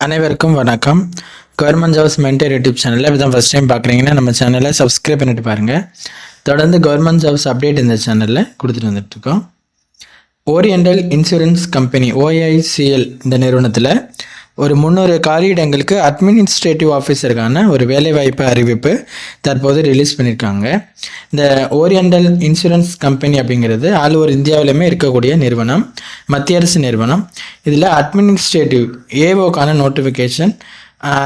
அனைவருக்கும் வணக்கம். Government jobs mentor YouTube சேனலில் இப்போ தான் ஃபஸ்ட் டைம் பார்க்குறீங்கன்னா நம்ம சேனலை சப்ஸ்கிரைப் பண்ணிட்டு பாருங்கள் தொடர்ந்து கவர்மெண்ட் ஜாப்ஸ் அப்டேட் இந்த சேனலில் கொடுத்துட்டு வந்துட்டுருக்கோம் ஓரியண்டல் இன்சூரன்ஸ் கம்பெனி ஓஐசிஎல் இந்த நிறுவனத்தில் ஒரு முந்நூறு காலியிடங்களுக்கு அட்மினிஸ்ட்ரேட்டிவ் ஆஃபீஸருக்கான ஒரு வேலைவாய்ப்பு அறிவிப்பு தற்போது ரிலீஸ் பண்ணியிருக்காங்க இந்த ஓரியண்டல் இன்சூரன்ஸ் கம்பெனி அப்படிங்கிறது ஆல் ஓவர் இந்தியாவிலுமே இருக்கக்கூடிய நிறுவனம் மத்திய அரசு நிறுவனம். இதில் அட்மினிஸ்ட்ரேட்டிவ் ஏஓக்கான நோட்டிஃபிகேஷன்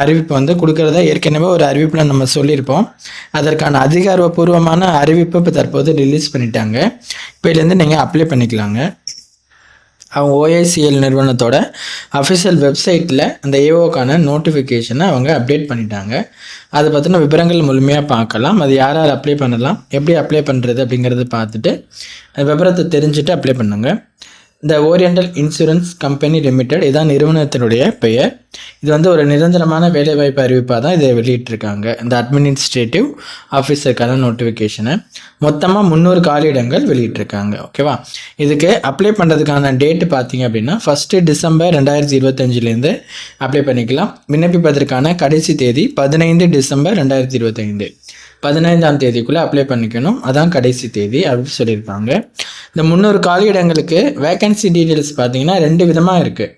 அறிவிப்பு வந்து கொடுக்கறதா ஏற்கனவே ஒரு அறிவிப்பில் நம்ம சொல்லியிருப்போம். அதற்கான அதிகாரப்பூர்வமான அறிவிப்பு இப்போ தற்போது ரிலீஸ் பண்ணிட்டாங்க. இப்போலேருந்து நீங்கள் அப்ளை பண்ணிக்கலாங்க. அவங்க ஓஐசிஎல் நிறுவனத்தோட அஃபிஷியல் வெப்சைட்டில் அந்த ஏஓக்கான நோட்டிஃபிகேஷனை அவங்க அப்டேட் பண்ணிட்டாங்க. அதை பற்றின விவரங்கள் முழுமையாக பார்க்கலாம். அது யார் யார் அப்ளை பண்ணலாம்? எப்படி அப்ளை பண்ணுறது அப்படிங்கிறத பார்த்துட்டு அந்த விவரத்தை தெரிஞ்சுட்டு அப்ளை பண்ணுங்கள் இந்த ஓரியண்டல் இன்சூரன்ஸ் கம்பெனி லிமிடெட் இதான் நிறுவனத்தினுடைய பெயர். இது வந்து ஒரு நிரந்தரமான வேலைவாய்ப்பு அறிவிப்பாக தான் இதை வெளியிட்டிருக்காங்க. இந்த அட்மினிஸ்ட்ரேட்டிவ் ஆஃபீஸருக்கான நோட்டிஃபிகேஷனை மொத்தமாக முந்நூறு காலியிடங்கள் வெளியிட்டிருக்காங்க. ஓகேவா இதுக்கு அப்ளை பண்ணுறதுக்கான டேட்டு பார்த்தீங்க அப்படின்னா ஃபஸ்ட்டு டிசம்பர் ரெண்டாயிரத்தி இருபத்தஞ்சிலேருந்து அப்ளை பண்ணிக்கலாம். விண்ணப்பிப்பதற்கான கடைசி தேதி பதினைந்து டிசம்பர் ரெண்டாயிரத்தி இருபத்தைந்து. பதினைந்தாம் தேதிக்குள்ளே அப்ளை பண்ணிக்கணும். அதான் கடைசி தேதி அப்படின்னு சொல்லியிருக்காங்க. இந்த முந்நூறு காலியிடங்களுக்கு வேக்கன்சி டீட்டெயில்ஸ் பார்த்தீங்கன்னா ரெண்டு விதமாக இருக்குது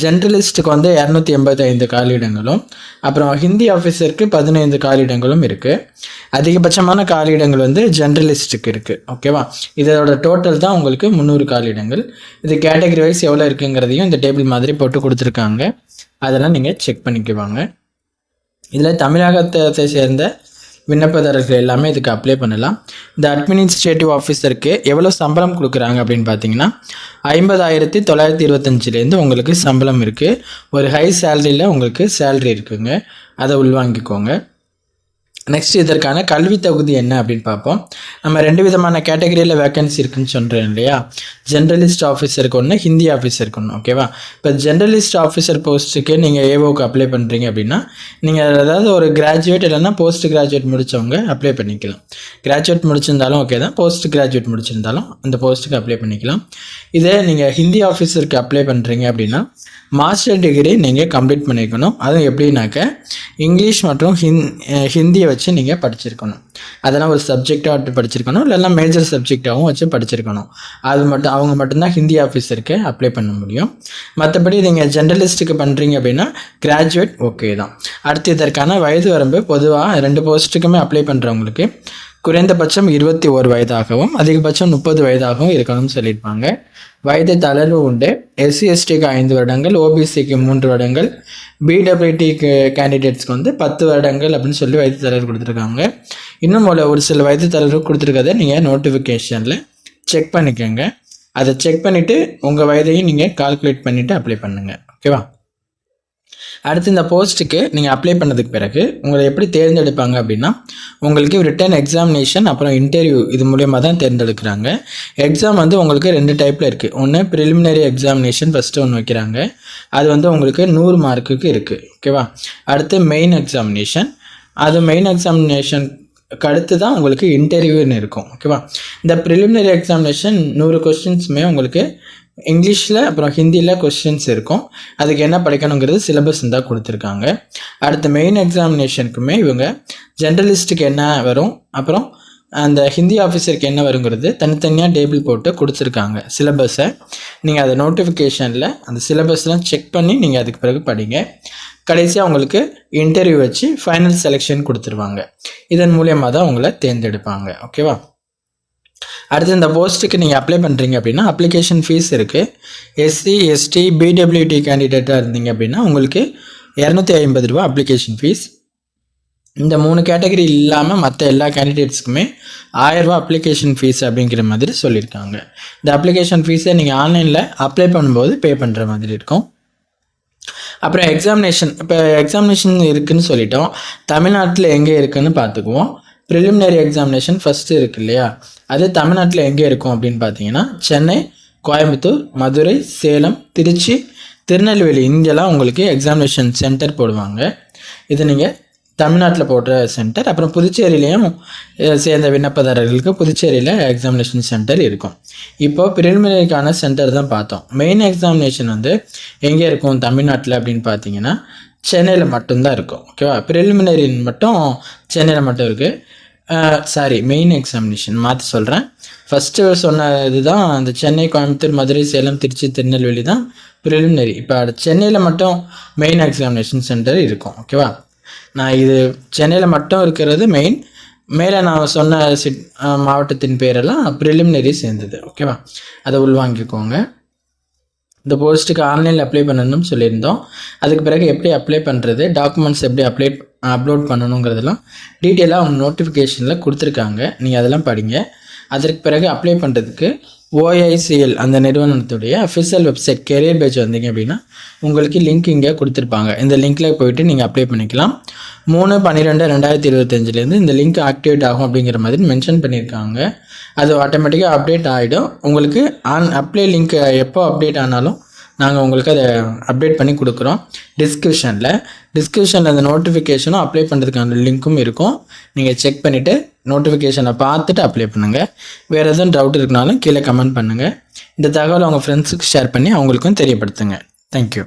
ஜென்ரலிஸ்ட்டுக்கு வந்து இரநூத்தி எண்பத்தைந்து காலியிடங்களும் அப்புறம் ஹிந்தி ஆஃபீஸருக்கு பதினைந்து காலியிடங்களும் இருக்குது அதிகபட்சமான காலியிடங்கள் வந்து ஜென்ரலிஸ்ட்டுக்கு இருக்குது ஓகேவா இதோட டோட்டல் தான் உங்களுக்கு முந்நூறு காலியிடங்கள். இது கேட்டகரி வைஸ் எவ்வளோ இருக்குங்கிறதையும் இந்த டேபிள் மாதிரி போட்டு கொடுத்துருக்காங்க. அதெல்லாம் நீங்கள் செக் பண்ணிக்குவாங்க. இதில் தமிழகத்தை சேர்ந்த விண்ணப்பதாரர்கள் எல்லாமே இதுக்கு அப்ளை பண்ணலாம். இந்த அட்மினிஸ்ட்ரேட்டிவ் ஆஃபீஸருக்கு எவ்வளோ சம்பளம் கொடுக்குறாங்க அப்படின்னு பார்த்தீங்கன்னா ஐம்பதாயிரத்தி தொள்ளாயிரத்தி இருபத்தஞ்சிலேருந்து உங்களுக்கு சம்பளம் இருக்குது ஒரு ஹை சேலரியில் உங்களுக்கு சேல்ரி இருக்குங்க. அதை உள்வாங்கிக்கோங்க. நெக்ஸ்ட் இதற்கான கல்வி தகுதி என்ன அப்படின்னு பார்ப்போம். நம்ம ரெண்டு விதமான கேட்டகரியில் வேகன்சி இருக்குன்னு சொல்கிறேன் இல்லையா? ஜென்ரலிஸ்ட் ஆஃபீஸருக்கு ஒன்று ஹிந்தி ஆஃபீஸருக்கு ஒன்று ஓகேவா இப்போ ஜென்ரலிஸ்ட் ஆஃபீஸர் போஸ்ட்டுக்கு நீங்கள் ஏஓக்கு அப்ளை பண்ணுறீங்க அப்படின்னா நீங்கள் அதாவது ஒரு கிராஜுவேட் இல்லைன்னா போஸ்ட் கிராஜுவேட் முடித்தவங்க அப்ளை பண்ணிக்கலாம். கிராஜுவேட் முடிச்சிருந்தாலும் ஓகே தான் போஸ்ட் கிராஜுவேட் முடிச்சிருந்தாலும் அந்த போஸ்ட்டுக்கு அப்ளை பண்ணிக்கலாம். இதே நீங்கள் ஹிந்தி ஆஃபீஸருக்கு அப்ளை பண்ணுறீங்க அப்படின்னா மாஸ்டர் டிகிரி நீங்கள் கம்ப்ளீட் பண்ணியிருக்கணும் அதுவும் எப்படின்னாக்க இங்கிலீஷ் மற்றும் ஹிந் ஹிந்தியை வச்சு நீங்கள் படிச்சிருக்கணும். அதெல்லாம் ஒரு சப்ஜெக்டாக படிச்சிருக்கணும். இல்லைன்னா மேஜர் சப்ஜெக்டாகவும் வச்சு படிச்சிருக்கணும். அது மட்டும் அவங்க மட்டும்தான் ஹிந்தி ஆஃபீஸருக்கு அப்ளை பண்ண முடியும். மற்றபடி நீங்கள் ஜென்ரலிஸ்ட்டுக்கு பண்ணுறீங்க அப்படின்னா கிராஜுவேட் ஓகே தான். அடுத்து இதற்கான வயது வரம்பு பொதுவாக ரெண்டு போஸ்ட்டுக்குமே அப்ளை பண்ணுறவங்களுக்கு குறைந்தபட்சம் இருபத்தி ஒரு வயதாகவும் அதிகபட்சம் முப்பது வயதாகவும் இருக்கணும்னு சொல்லியிருப்பாங்க. வயது தளர்வு உண்டு. எஸ்சி எஸ்டிக்கு ஐந்து வருடங்கள் ஓபிசிக்கு மூன்று வருடங்கள். பிடபிள்யூடிக்கு கேண்டிடேட்ஸ்க்கு வந்து பத்து வருடங்கள் அப்படின்னு சொல்லி வயது தளர்வு கொடுத்துருக்காங்க. இன்னும் ஒரு ஒரு சில வயது தளர்வு கொடுத்துருக்கதை நீங்கள் நோட்டிஃபிகேஷனில் செக் பண்ணிக்கோங்க. அதை செக் பண்ணிவிட்டு உங்கள் வயதையும் நீங்கள் கால்குலேட் பண்ணிவிட்டு அப்ளை பண்ணுங்கள் ஓகேவா அடுத்து இந்த போஸ்ட்டுக்கு நீங்கள் அப்ளை பண்ணதுக்கு பிறகு உங்களை எப்படி தேர்ந்தெடுப்பாங்க அப்படின்னா உங்களுக்கு ரிட்டர்ன் எக்ஸாமினேஷன் அப்புறம் இன்டர்வியூ இது மூலியமாக தான் தேர்ந்தெடுக்கிறாங்க. எக்ஸாம் வந்து உங்களுக்கு ரெண்டு டைப்பில் இருக்குது ஒன்று ப்ரிலிமினரி எக்ஸாமினேஷன் ஃபஸ்ட்டு ஒன்று வைக்கிறாங்க. அது வந்து உங்களுக்கு நூறு மார்க்குக்கு இருக்குது ஓகேவா அடுத்து மெயின் எக்ஸாமினேஷன் அது மெயின் எக்ஸாமினேஷன் அடுத்து தான் உங்களுக்கு இன்டர்வியூன்னு இருக்கும். ஓகேவா இந்த ப்ரிலிமினரி எக்ஸாமினேஷன் நூறு கொஸ்டின்ஸுமே உங்களுக்கு இங்கிலீஷில் அப்புறம் ஹிந்தியில் கொஸ்டின்ஸ் இருக்கும். அதுக்கு என்ன படிக்கணுங்கிறது சிலபஸ் தான் கொடுத்துருக்காங்க. அடுத்த மெயின் எக்ஸாமினேஷனுக்குமே இவங்க ஜென்ரலிஸ்ட்டுக்கு என்ன வரும் அப்புறம் அந்த ஹிந்தி ஆஃபீஸருக்கு என்ன வருங்கிறது தனித்தனியாக டேபிள் போட்டு கொடுத்துருக்காங்க சிலபஸை நீங்கள் அதை நோட்டிஃபிகேஷனில் அந்த சிலபஸ்லாம் செக் பண்ணி நீங்கள் அதுக்கு பிறகு படிங்க. கடைசியாக உங்களுக்கு இன்டர்வியூ வச்சு ஃபைனல் செலெக்ஷன் கொடுத்துருவாங்க. இதன் மூலியமாக தான் உங்களை தேர்ந்தெடுப்பாங்க. ஓகேவா அடுத்து இந்த போஸ்ட்டுக்கு நீங்கள் அப்ளை பண்ணுறீங்க அப்படின்னா அப்ளிகேஷன் ஃபீஸ் இருக்குது எஸ்சி எஸ்டி பிடபிள்யூடி கேண்டிடேட்டாக இருந்தீங்க அப்படின்னா உங்களுக்கு இரநூத்தி ஐம்பது ரூபா அப்ளிகேஷன் ஃபீஸ் இந்த மூணு கேட்டகரி இல்லாமல் மற்ற எல்லா கேண்டிடேட்ஸுக்குமே ஆயிரரூபா அப்ளிகேஷன் ஃபீஸ் அப்படிங்கிற மாதிரி சொல்லியிருக்காங்க. இந்த அப்ளிகேஷன் ஃபீஸை நீங்கள் ஆன்லைனில் அப்ளை பண்ணும்போது பே பண்ணுற மாதிரி இருக்கும். அப்புறம் எக்ஸாமினேஷன் இப்போ எக்ஸாமினேஷன் இருக்குதுன்னு சொல்லிட்டோம். தமிழ்நாட்டில் எங்கே இருக்குதுன்னு பார்த்துக்குவோம். ப்ரிலிமினரி எக்ஸாமினேஷன் ஃபஸ்ட்டு இருக்கு இல்லையா? அது தமிழ்நாட்டில் எங்கே இருக்கும் அப்படின்னு பார்த்தீங்கன்னா சென்னை கோயம்புத்தூர் மதுரை சேலம் திருச்சி திருநெல்வேலி இங்கெல்லாம் உங்களுக்கு எக்ஸாமினேஷன் சென்டர் போடுவாங்க. இது நீங்கள் தமிழ்நாட்டில் போடுற சென்டர் அப்புறம் புதுச்சேரியிலையும் சேர்ந்த விண்ணப்பதாரர்களுக்கு புதுச்சேரியில் எக்ஸாமினேஷன் சென்டர் இருக்கும். இப்போது பிரிலிமினரிக்கான சென்டர் தான் பார்த்தோம். மெயின் எக்ஸாமினேஷன் வந்து எங்கே இருக்கும் தமிழ்நாட்டில் அப்படின்னு பார்த்தீங்கன்னா சென்னையில் மட்டும்தான் இருக்கும். ஓகேவா ப்ரிலிமினரி மட்டும் சென்னையில் மட்டும் இருக்குது சாரி மெயின் எக்ஸாமினேஷன் மாற்றி சொல்கிறேன் ஃபஸ்ட்டு சொன்ன இதுதான் அந்த சென்னை கோயம்புத்தூர் மதுரை சேலம் திருச்சி திருநெல்வேலி தான் ப்ரிலிமினரி இப்போ சென்னையில் மட்டும் மெயின் எக்ஸாமினேஷன் சென்டர் இருக்கும் ஓகேவா நான் இது சென்னையில் மட்டும் இருக்கிறது மெயின் மேலே நான் சொன்ன சிட் மாவட்டத்தின் பேரெல்லாம் ப்ரிலிமினரி சேர்ந்தது ஓகேவா அதை உள்வாங்கிக்கோங்க. இந்த போஸ்ட்டுக்கு ஆன்லைனில் அப்ளை பண்ணணும்னு சொல்லியிருந்தோம். அதுக்கு பிறகு எப்படி அப்ளை பண்ணுறது டாக்குமெண்ட்ஸ் எப்படி அப்ளை அப்லோட் பண்ணணுங்கிறதெல்லாம் டீட்டெயிலாக அவங்க நோட்டிஃபிகேஷனில் கொடுத்துருக்காங்க. நீங்கள் அதெல்லாம் படிங்க. அதற்கு பிறகு அப்ளை பண்ணுறதுக்கு ஓஐசிஎல் அந்த நிறுவனத்துடைய அஃபிஷியல் வெப்சைட் கெரியர் பேஜ் வந்தீங்க அப்படின்னா உங்களுக்கு லிங்க் இங்கே கொடுத்துருப்பாங்க. இந்த லிங்க்கில் போயிட்டு நீங்கள் அப்ளை பண்ணிக்கலாம். மூணு பன்னிரெண்டு ரெண்டாயிரத்தி இருபத்தஞ்சிலேருந்து இந்த லிங்க் ஆக்டிவேட் ஆகும் அப்படிங்கிற மாதிரி மென்ஷன் பண்ணியிருக்காங்க அது ஆட்டோமேட்டிக்காக அப்டேட் ஆகிடும் உங்களுக்கு ஆன் அப்ளை லிங்க் எப்போ அப்டேட் ஆனாலும் நாங்கள் உங்களுக்கு அதை அப்டேட் பண்ணி கொடுக்குறோம். டிஸ்கிரிப்ஷனில் டிஸ்கிரிப்ஷனில் அந்த நோட்டிஃபிகேஷனும் அப்ளை பண்ணுறதுக்கான லிங்க்கும் இருக்கும். நீங்கள் செக் பண்ணிவிட்டு நோட்டிஃபிகேஷனை பார்த்துட்டு அப்ளை பண்ணுங்கள் வேறு எதுவும் டவுட் இருக்குனாலும் கீழே கமெண்ட் பண்ணுங்கள் இந்த தகவலை உங்கள் ஃப்ரெண்ட்ஸுக்கு ஷேர் பண்ணி அவங்களுக்கும் தெரியப்படுத்துங்க. தேங்க்யூ